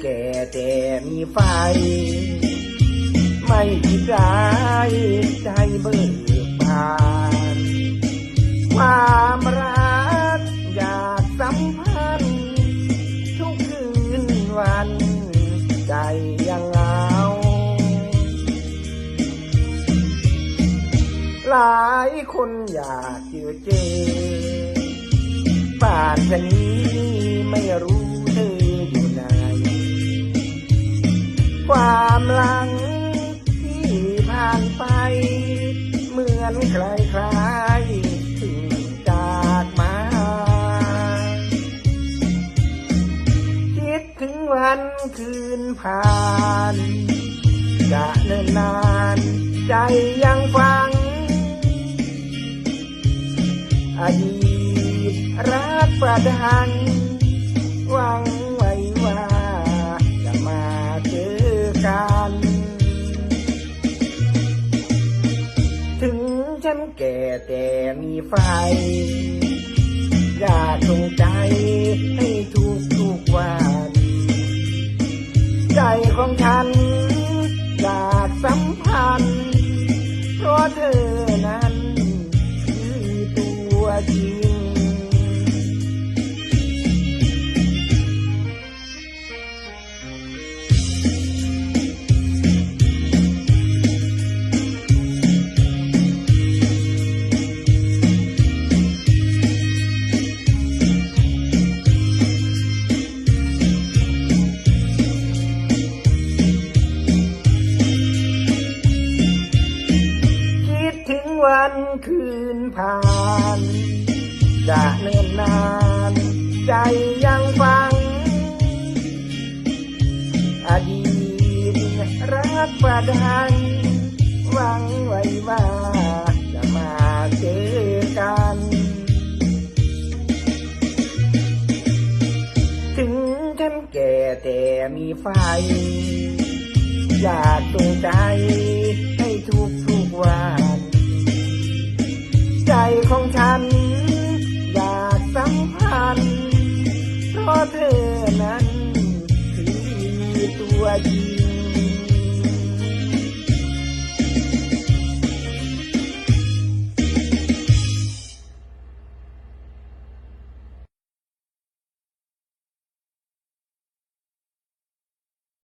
แก่แต่มีไฟ ไม่คิดร้ายใจเบิกบานความรักอยากสัมพันธ์ทุกคืนวัน ใจยังเหงาหลายคนอยากเจอเจอป่านนี้ไม่รู้ ความหลังที่ผ่านไป เหมือนใครคลายๆถึงจากมา คิดถึงวันคืนผ่านจะเนิ่นนาน ใจยังฟัง อดีตรักประดังหวัง นแก่แต่มีไฟ อยากสงใจให้ทุ วันคืนผ่าน จะเนิ่นนาน ใจยังฟัง อดีตรักประดัง หวังไว้ว่าจะมาเจอกัน ถึงฉันแก่แต่มีไฟ อยากจงใจ เ